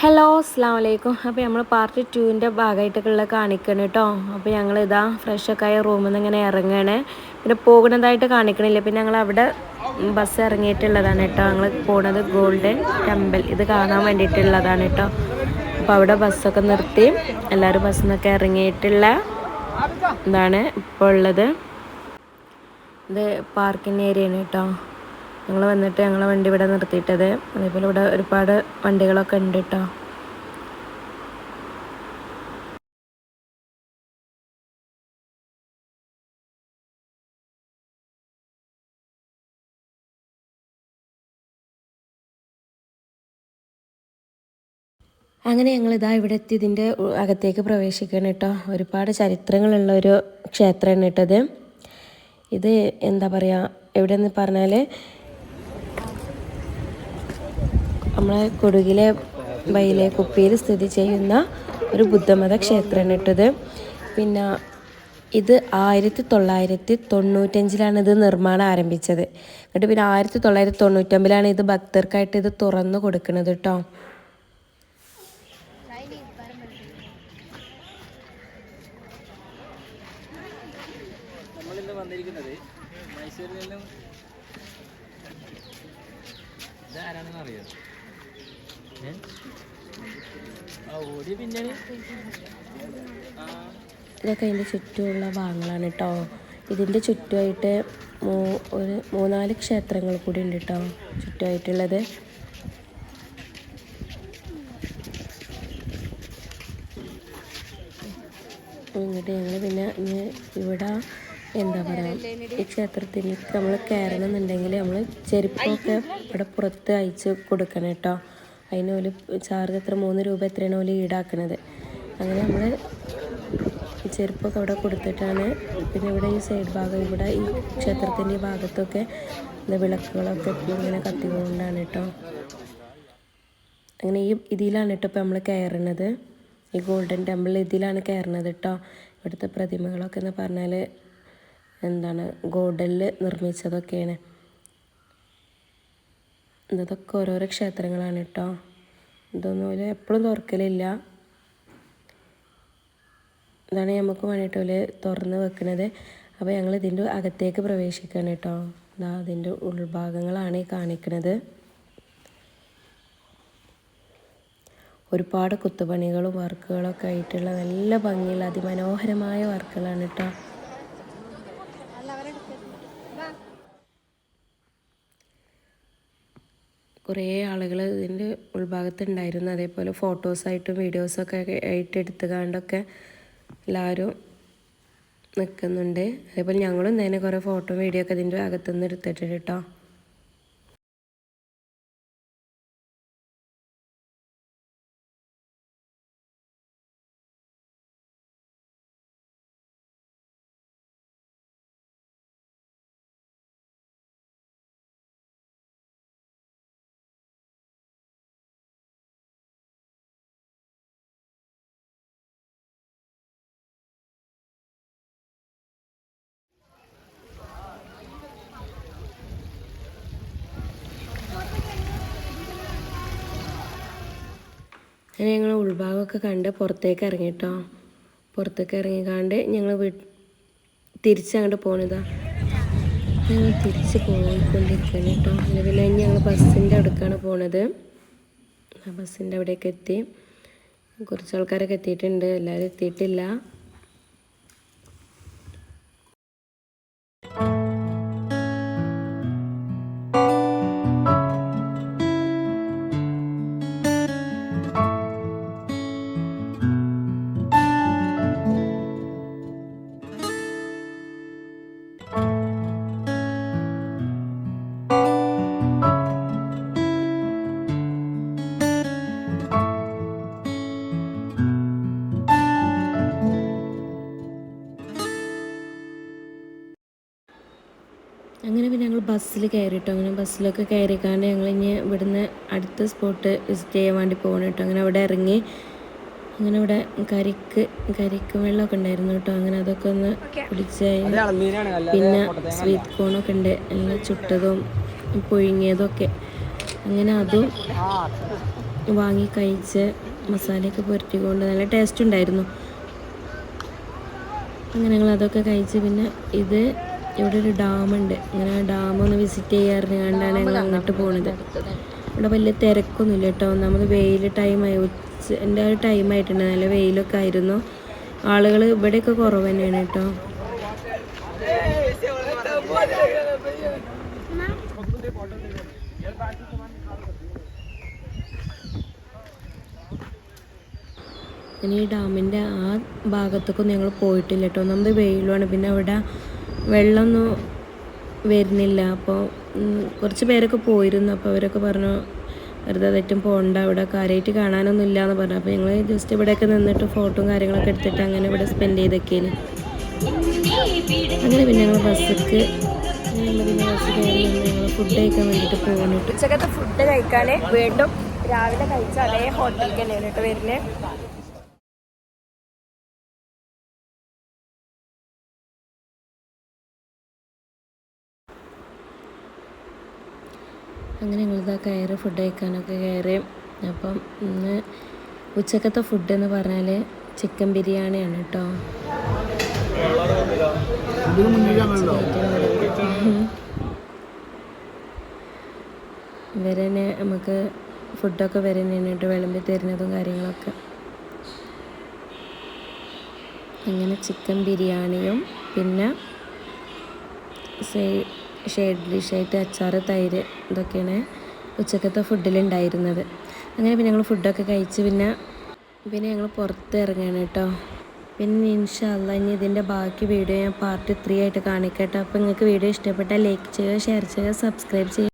Hello അസ്സാം വലൈക്കും അപ്പോൾ നമ്മൾ പാർട്ട് ടുവിന്റെ ഭാഗമായിട്ടൊക്കെയുള്ള കാണിക്കണം കേട്ടോ അപ്പോൾ ഞങ്ങൾ ഇതാ ഫ്രഷൊക്കെ ആയ റൂമിൽ നിന്ന് ഇങ്ങനെ ഇറങ്ങുകയാണ് പിന്നെ പോകുന്നതായിട്ട് കാണിക്കണില്ല. പിന്നെ ഞങ്ങൾ അവിടെ ബസ് ഇറങ്ങിയിട്ടുള്ളതാണ് കേട്ടോ ഞങ്ങൾ പോണത് ഗോൾഡൻ ടെമ്പിൾ ഇത് കാണാൻ വേണ്ടിയിട്ടുള്ളതാണ് കേട്ടോ അപ്പോൾ അവിടെ ബസ്സൊക്കെ നിർത്തി. എല്ലാവരും ബസ്സിൽ നിന്നൊക്കെ ഇറങ്ങിയിട്ടുള്ള ഇതാണ് ഇപ്പോൾ ഉള്ളത്. ഇത് പാർക്കിംഗ് ഏരിയയാണ് കേട്ടോ ഞങ്ങൾ വന്നിട്ട് ഞങ്ങളെ വണ്ടി ഇവിടെ നിർത്തിയിട്ടത്. അതേപോലെ ഇവിടെ ഒരുപാട് വണ്ടികളൊക്കെ ഉണ്ട് കേട്ടോ അങ്ങനെ ഞങ്ങൾ ഇതാ ഇവിടെ എത്തി. ഇതിന്റെ അകത്തേക്ക് പ്രവേശിക്കണം കേട്ടോ ഒരുപാട് ചരിത്രങ്ങളുള്ള ഒരു ക്ഷേത്രമാണ് കേട്ടത് ഇത്. എന്താ പറയുക എവിടെയെന്ന് പറഞ്ഞാൽ നമ്മളെ കൊടുകിലെ ബൈലെ കുപ്പിയിൽ സ്ഥിതി ചെയ്യുന്ന ഒരു ബുദ്ധമത ക്ഷേത്രമാണ് ഇട്ടത് പിന്നെ ഇത് ആയിരത്തി തൊള്ളായിരത്തി തൊണ്ണൂറ്റഞ്ചിലാണ് ഇത് നിർമ്മാണം ആരംഭിച്ചത്. എന്നിട്ട് പിന്നെ ആയിരത്തി തൊള്ളായിരത്തി തൊണ്ണൂറ്റൊമ്പതിലാണ് ഇത് ഭക്തർക്കായിട്ട് ഇത് തുറന്നു കൊടുക്കുന്നത് കേട്ടോ. നമ്മളിന്ന് വന്നിരിക്കുന്നത് മൈസൂരിൽ നിന്നും ഇതാരാണെന്ന് അറിയോ ഏ? ആ ഓടി പിന്നണി ആ ഇതൊക്കെ അതിന്റെ ചുറ്റുമുള്ള ഭാഗങ്ങളാണ് കേട്ടോ. ഇതിന്റെ ചുറ്റുമായിട്ട് മൂ ഒരു മൂന്നാൽ ക്ഷേത്രങ്ങൾ കൂടി ഉണ്ട് കേട്ടോ ചുറ്റുമായിട്ടുള്ളത്. ഇങ്ങോട്ട് ഞങ്ങൾ പിന്നെ ഇവിടെ എന്താ പറയുക ഈ ക്ഷേത്രത്തിലേക്ക് നമ്മൾ കയറണമെന്നുണ്ടെങ്കിൽ നമ്മൾ ചെരുപ്പൊക്കെ ഇവിടെ പുറത്ത് അയച്ച് കൊടുക്കണം കേട്ടോ. അതിന് ഒരു ചാർജ് എത്ര മൂന്ന് രൂപ എത്രയാണ് ഓൽ ഈടാക്കണത്. അങ്ങനെ നമ്മൾ ചെരുപ്പൊക്കെ അവിടെ കൊടുത്തിട്ടാണ് പിന്നെ ഇവിടെ ഈ സൈഡ് ഭാഗം ഇവിടെ ഈ ക്ഷേത്രത്തിന്റെ ഈ ഭാഗത്തൊക്കെ എന്താ വിളക്കുകളൊക്കെ ഇങ്ങനെ കത്തിക്കൊണ്ടാണ് കേട്ടോ അങ്ങനെ ഈ ഇതിലാണ് കേട്ടോ ഇപ്പോൾ നമ്മൾ കയറണത്. ഈ ഗോൾഡൻ ടെമ്പിൾ ഇതിലാണ് കയറണത് കേട്ടോ ഇവിടുത്തെ പ്രതിമകളൊക്കെ എന്ന് പറഞ്ഞാൽ എന്താണ് ഗോൾഡനിൽ നിർമ്മിച്ചതൊക്കെയാണ്. ഇതൊക്കെ ഓരോരോ ക്ഷേത്രങ്ങളാണ് കേട്ടോ ഇതൊന്നും എപ്പോഴും തുറക്കലില്ല. ഇതാണ് നമുക്ക് വേണ്ടിയിട്ട് ഒരു തുറന്ന് വെക്കുന്നത് അപ്പോൾ ഞങ്ങൾ ഇതിന്റെ അകത്തേക്ക് പ്രവേശിക്കുകയാണ് കേട്ടോ ഇതാ അതിന്റെ ഉൾഭാഗങ്ങളാണ് ഈ കാണിക്കുന്നത് ഒരുപാട് കുത്തുപണികളും വർക്കുകളൊക്കെ ആയിട്ടുള്ള നല്ല ഭംഗിയുള്ള അതിമനോഹരമായ വർക്കുകളാണ് കേട്ടോ കുറേ ആളുകൾ ഇതിന്റെ ഉൾഭാഗത്തുണ്ടായിരുന്നു. അതേപോലെ ഫോട്ടോസായിട്ടും വീഡിയോസൊക്കെ ആയിട്ട് എടുത്തുകൊണ്ടൊക്കെ എല്ലാവരും നിൽക്കുന്നുണ്ട്. അതേപോലെ ഞങ്ങളും തന്നെ കുറേ ഫോട്ടോ വീഡിയോ ഒക്കെ ഇതിന്റെ അകത്തുനിന്ന് എടുത്തിട്ടുണ്ട് കേട്ടോ. അങ്ങനെ ഞങ്ങൾ ഉൾഭാഗമൊക്കെ കണ്ട് പുറത്തേക്ക് ഇറങ്ങിട്ടോ. പുറത്തേക്ക് ഇറങ്ങിക്കാണ്ട് ഞങ്ങൾ തിരിച്ചങ്ങോട്ട് പോണതാ. ഞങ്ങൾ തിരിച്ച് പോയിക്കൊണ്ടിരിക്കുകയാണ് കേട്ടോ. പിന്നെ ഞങ്ങൾ ബസ്സിന്റെ അടുക്കാണ് പോണത്. ബസ്സിന്റെ അവിടേക്ക് എത്തി. കുറച്ച് ആൾക്കാരൊക്കെ എത്തിയിട്ടുണ്ട്. എല്ലാവരും എത്തിയിട്ടില്ല. ഞങ്ങൾ ബസ്സിൽ കയറിട്ടോ അങ്ങനെ ബസ്സിലൊക്കെ കയറിക്കാണ്ട് ഞങ്ങൾ ഇനി ഇവിടുന്ന് അടുത്ത സ്പോട്ട് വിസിറ്റ് ചെയ്യാൻ വേണ്ടി പോകണം കേട്ടോ. അങ്ങനെ അവിടെ ഇറങ്ങി അങ്ങനെ ഇവിടെ കരിക്ക് കരിക്ക് വെള്ളമൊക്കെ ഉണ്ടായിരുന്നു കേട്ടോ. അങ്ങനെ അതൊക്കെ ഒന്ന് കുടിച്ച് പിന്നെ സ്വീറ്റ് കോണൊക്കെ ഉണ്ട്. എല്ലാം ചുട്ടതും പുഴുങ്ങിയതൊക്കെ. അങ്ങനെ അതും വാങ്ങി കഴിച്ച് മസാലയൊക്കെ പുരട്ടിക്കൊണ്ട് നല്ല ടേസ്റ്റ് ഉണ്ടായിരുന്നു. അങ്ങനെ ഞങ്ങൾ അതൊക്കെ കഴിച്ച് പിന്നെ ഇത് ഇവിടെ ഒരു ഡാമുണ്ട്. അങ്ങനെ ആ ഡാം ഒന്ന് വിസിറ്റ് ചെയ്യാറിഞ്ഞാണ്ടാണ് ഞങ്ങൾ അങ്ങോട്ട് പോണത്. ഇവിടെ വലിയ തിരക്കൊന്നുമില്ല കേട്ടോ. നമ്മൾ വെയിൽ ടൈമായി ഉച്ചന്റെ ഒരു ടൈമായിട്ടുണ്ട് നല്ല വെയിലൊക്കെ ആയിരുന്നു. ആളുകൾ ഇവിടെയൊക്കെ കുറവ് തന്നെയാണ് കേട്ടോ. ഇനി ഈ ഡാമിന്റെ ആ ഭാഗത്തൊക്കെ ഞങ്ങൾ പോയിട്ടില്ല കേട്ടോ. ഒന്നാമത് വെയിലുമാണ്. പിന്നെ അവിടെ വെള്ളമൊന്നും വരുന്നില്ല. അപ്പോൾ കുറച്ച് പേരൊക്കെ പോയിരുന്നു. അപ്പോൾ അവരൊക്കെ പറഞ്ഞു വെറുതെ തെറ്റും പോകണ്ട ഇവിടെ കാര്യമായിട്ട് കാണാനൊന്നും ഇല്ല എന്ന് പറഞ്ഞു. അപ്പോൾ ഞങ്ങൾ ജസ്റ്റ് ഇവിടെയൊക്കെ നിന്നിട്ട് ഫോട്ടോയും കാര്യങ്ങളൊക്കെ എടുത്തിട്ട് അങ്ങനെ ഇവിടെ സ്പെൻഡ് ചെയ്തൊക്കെയാണ്. അങ്ങനെ പിന്നെ ഞങ്ങൾ ബസ്സിക്ക് ഫുഡ് കഴിക്കാൻ വേണ്ടിയിട്ട് പോകുന്നുണ്ട് ഉച്ചക്കത്തെ ഫുഡ് കഴിക്കാൻ വീണ്ടും രാവിലെ കഴിച്ച അതേ ഹോട്ടലിൽ തന്നെയാണ് കേട്ടോ വരുന്നത് അങ്ങനെ ഞങ്ങളിതാ കയറി ഫുഡ് കഴിക്കാനൊക്കെ കയറി. അപ്പം ഇന്ന് ഉച്ചക്കത്തെ ഫുഡ് എന്ന് പറഞ്ഞാൽ ചിക്കൻ ബിരിയാണിയാണ് കേട്ടോ. വരെ തന്നെ നമുക്ക് ഫുഡൊക്കെ വരെ തന്നെയാണ് കേട്ടോ വിളമ്പി തരുന്നതും കാര്യങ്ങളൊക്കെ. അങ്ങനെ ചിക്കൻ ബിരിയാണിയും പിന്നെ ഷെയ്ഡ് ഡിഷായിട്ട് അച്ചാറ് തൈര് ഇതൊക്കെയാണ് ഉച്ചക്കത്തെ ഫുഡിലുണ്ടായിരുന്നത്. അങ്ങനെ പിന്നെ ഞങ്ങൾ ഫുഡൊക്കെ കഴിച്ച് പിന്നെ പിന്നെ ഞങ്ങൾ പുറത്ത് ഇറങ്ങുകയാണ് കേട്ടോ. പിന്നെ ഇൻഷാല്ല ഇനി ഇതിന്റെ ബാക്കി വീഡിയോ ഞാൻ പാർട്ട് ത്രീ ആയിട്ട് കാണിക്കട്ടെ അപ്പോൾ നിങ്ങൾക്ക് വീഡിയോ ഇഷ്ടപ്പെട്ടാൽ ലൈക്ക് ചെയ്യുക ഷെയർ ചെയ്യുക സബ്സ്ക്രൈബ് ചെയ്യുക.